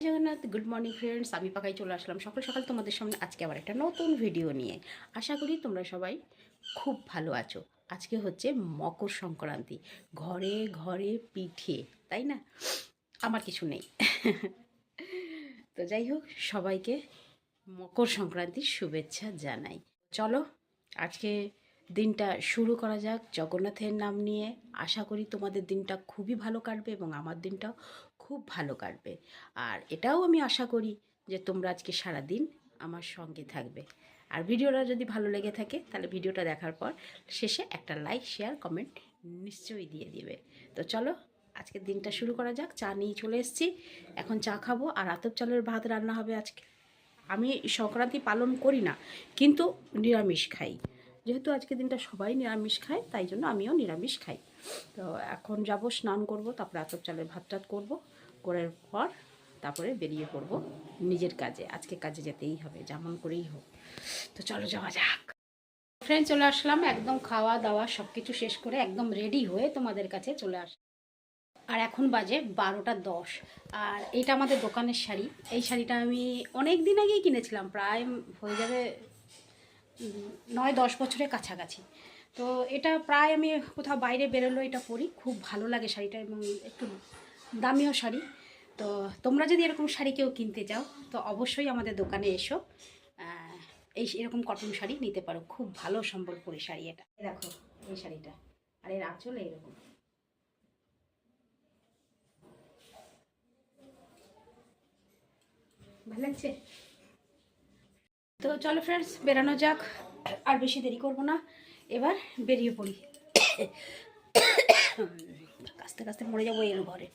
Jagannath good morning friends আমি পাকাই চলে আসলাম সকাল সকাল তোমাদের সামনে আজকে আবার একটা নতুন ভিডিও নিয়ে। আশা করি তোমরা সবাই খুব ভালো আছো। আজকে হচ্ছে মকর সংক্রান্তি। ঘরে ঘরে পিঠে, তাই না? আমার কিছু নেই। তো যাই হোক, সবাইকে মকর সংক্রান্তির শুভেচ্ছা জানাই। চলো, আজকে দিনটা শুরু করা যাক জগন্নাথের নাম নিয়ে। আশা করি তোমাদের দিনটা খুবই ভালো কাটবে এবং আমার দিনটাও খুব ভালো কাটবে। আর এটাও আমি আশা করি যে তোমরা আজকে সারা দিন আমার সঙ্গে থাকবে। আর ভিডিওটা যদি ভালো লেগে থাকে, তাহলে ভিডিওটা দেখার পর শেষে একটা লাইক শেয়ার কমেন্ট নিশ্চয়ই দিয়ে দিবে। তো চলো, আজকের দিনটা শুরু করা যাক। চা নিয়ে চলে এসেছি। এখন চা খাব আর আতপ চালের ভাত রান্না হবে আজকে। আমি সংক্রান্তি পালন করি না, কিন্তু নিরামিষ খাই। যেহেতু আজকের দিনটা সবাই নিরামিষ খায়, তাই জন্য আমিও নিরামিষ খাই। তো এখন যাব, স্নান করব, তারপরে আতপ চালের ভাত টাত করব, করার পর তারপরে বেরিয়ে পড়ব নিজের কাজে। আজকে কাজে যেতেই হবে, যেমন করেই হোক। তো চলো যাওয়া যাক। ফ্রেন্ড চলে আসলাম, একদম খাওয়া দাওয়া সব কিছু শেষ করে একদম রেডি হয়ে তোমাদের কাছে চলে আস আর এখন বাজে বারোটা দশ। আর এটা আমাদের দোকানের শাড়ি। এই শাড়িটা আমি অনেক দিন আগেই কিনেছিলাম, প্রায় হয়ে যাবে নয় দশ বছরের কাছাকাছি। তো এটা প্রায় আমি কোথাও বাইরে বেরোলো, এটা পরি, খুব ভালো লাগে শাড়িটা এবং একটু দামিও শাড়ি। তো তোমরা যদি এরকম শাড়ি কেউ কিনতে চাও, তো অবশ্যই আমাদের দোকানে এসো। এই এরকম কটন শাড়ি নিতে পারো, খুব ভালো সম্বলপুরি শাড়ি এটা। দেখো, এই শাড়িটা। আর এর আঁচল এইরকম। ভালো লাগছে? তো চলো ফ্রেন্ডস বেরানো যাক। আর বেশি দেরি করব না। এবার বেরিয়ে পড়ি। কাস্তে কাস্তে মরে যাব এর ঘরে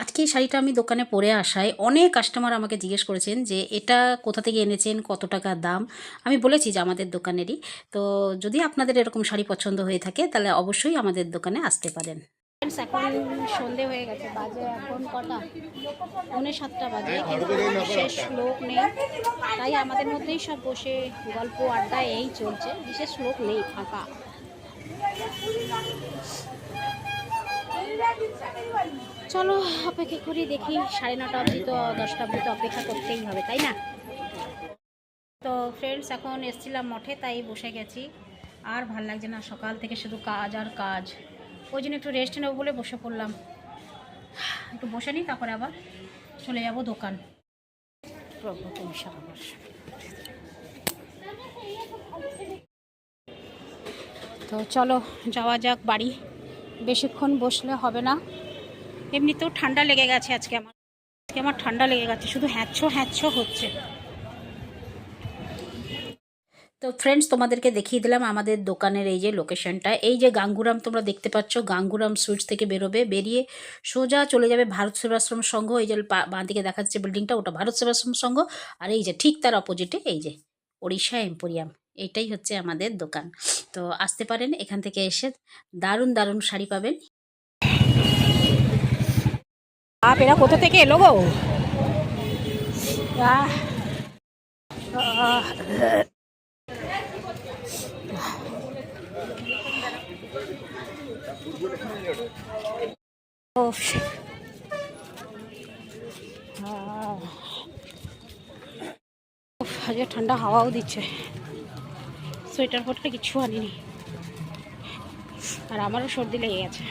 আজকে এই শাড়িটা আমি দোকানে পরে আসায় অনেক কাস্টমার আমাকে জিজ্ঞেস করেছেন যে, এটা কোথা থেকে এনেছেন? কত টাকা দাম? আমি বলেছি যে, আমাদের দোকানেরই। তো যদি আপনাদের এরকম শাড়ি পছন্দ হয়ে থাকে, তাহলে অবশ্যই আমাদের দোকানে আসতে পারেন। এখন সন্ধে হয়ে গেছে বাজে এখন কটা? পৌনে সাতটা বাজে। কিন্তু বিশেষ লোক নেই। তাই আমাদের মধ্যেই সব বসে গল্প আড্ডা এই চলছে। বিশেষ লোক নেই ফাঁকা। চলো অপেক্ষা করি দেখি সাড়ে নটা অবধি তো দশটা অবধি তো অপেক্ষা করতেই হবে তাই না? তো ফ্রেন্ডস এখন এসছিলাম মঠে তাই বসে গেছি। আর ভালো লাগছে না সকাল থেকে শুধু কাজ আর কাজ। ওই জন্য একটু রেস্ট নেব বলে বসে পড়লাম। একটু বসে নিই, তারপরে আবার চলে যাব দোকান। তো চলো, যাওয়া যাক বাড়ি। বেশিক্ষণ বসলে হবে না। এমনিতেও ঠান্ডা লেগে গেছে আজকে আমার। আজকে আমার ঠান্ডা লেগে গেছে, শুধু হ্যাঁচো হ্যাঁচো হচ্ছে। তো ফ্রেন্ডস তোমাদেরকে দেখিয়ে দিলাম আমাদের দোকানের এই যে লোকেশনটা এই যে গাঙ্গুরাম, তোমরা দেখতে পাচ্ছ, গাঙ্গুরাম সুইটস থেকে বেরোবে। বেরিয়ে সোজা চলে যাবে ভারত সেবাশ্রম সংঘ। এই যে পা- বাঁ দিকে দেখা যাচ্ছে বিল্ডিংটা ওটা ভারত সেবাশ্রম সংঘ। আর এই যে ঠিক তার অপোজিটে এই যে ওড়িশা এম্পোরিয়াম এইটাই হচ্ছে আমাদের দোকান। তো আসতে পারেন এখান থেকে এসে। দারুণ দারুণ শাড়ি পাবেন। এরা কোথা থেকে এলো গো? উফ, আজকে ঠান্ডা হাওয়াও দিচ্ছে। সোয়েটার ফোটার কিছু আনিনি। আর আমারও সর্দি লেগে গেছে।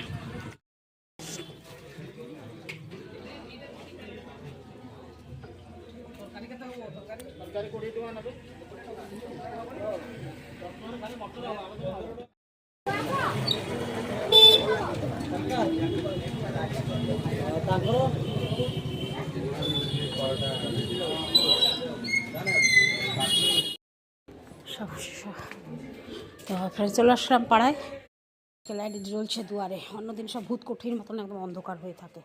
তো ফের চলে আসলাম পাড়ায়। লাইট জ্বলছে দুয়ারে। অন্যদিন সব ভূত কঠিন মতন একদম অন্ধকার হয়ে থাকে।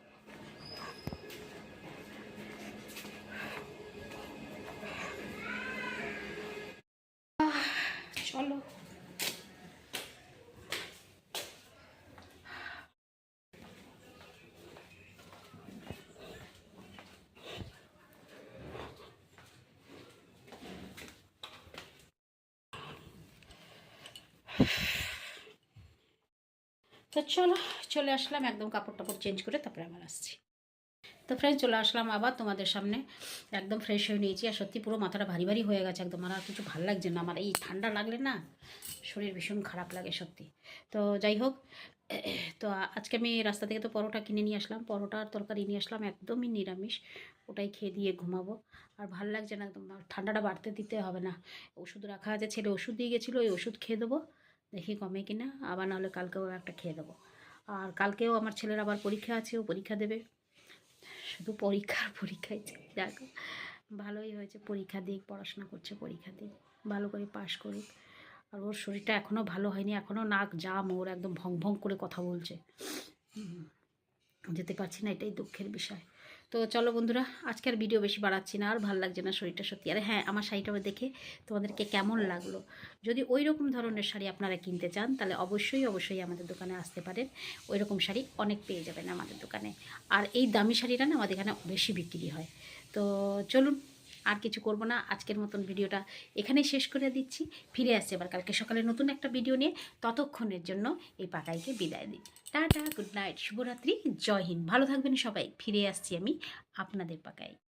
তো চলো, চলে আসলাম, একদম কাপড় টাপড় চেঞ্জ করে তারপরে আবার আসছি। তো ফ্রেন্ড চলে আসলাম আবার তোমাদের সামনে। একদম ফ্রেশ হয়ে নিয়েছি আর সত্যি পুরো মাথাটা ভারী ভারী হয়ে গেছে একদম। আর কিছু ভালো লাগছে না, আমার এই ঠান্ডা লাগলে না শরীর ভীষণ খারাপ লাগে সত্যি। তো যাই হোক, তো আজকে আমি রাস্তা থেকে তো পরোটা কিনে নিয়ে আসলাম, পরোটা আর তরকারি নিয়ে আসলাম, একদমই নিরামিষ। ওটাই খেয়ে দিয়ে ঘুমাবো। আর ভালো লাগছে না একদম ঠান্ডাটা বাড়তে দিতে হবে না। ওষুধ রাখা আছে, ছেলে ওষুধ দিয়ে গেছিল, ওই ওষুধ খেয়ে দেবো। দেখি কমে কি না আবার নাহলে কালকেও একটা খেয়ে দেবো। আর কালকেও আমার ছেলের আবার পরীক্ষা আছে, ও পরীক্ষা দেবে। শুধু পরীক্ষার পরীক্ষায় দেখো, ভালোই হয়েছে পরীক্ষা দিক, পড়াশোনা করছে পরীক্ষা দিক, ভালো করে পাশ করুক। আর ওর শরীরটা এখনও ভালো হয়নি এখনও নাক জাম ওর একদম ভং ভং করে কথা বলছে। যেতে পারছি না, এটাই দুঃখের বিষয়। তো চলো বন্ধুরা, আজকের ভিডিও বেশি বাড়াচ্ছি না, আর ভালো লাগছে না শরীরটা সত্যি। আরে হ্যাঁ আমার শাড়িটা দেখে তোমাদেরকে কেমন লাগল? যদি ওই রকম ধরনের শাড়ি আপনারা কিনতে চান, তাহলে অবশ্যই অবশ্যই আমাদের দোকানে আসতে পারেন। ওই রকম শাড়ি অনেক পেয়ে যাবেন আমাদের দোকানে। আর এই দামি শাড়িটা না আমাদের এখানে বেশি বিক্রি হয়। তো চলুন আর কিছু করব না। আজকের মতন ভিডিওটা এখানেই শেষ করে দিচ্ছি। ফিরে আসছি আবার কালকে সকালে নতুন একটা ভিডিও নিয়ে। ততক্ষণের জন্য এই পাকাইকে বিদায় দিই। টাটা, গুড নাইট, শুভরাত্রি, জয় হিন্দ। ভালো থাকবেন সবাই। ফিরে আসছি আমি আপনাদের পাকাই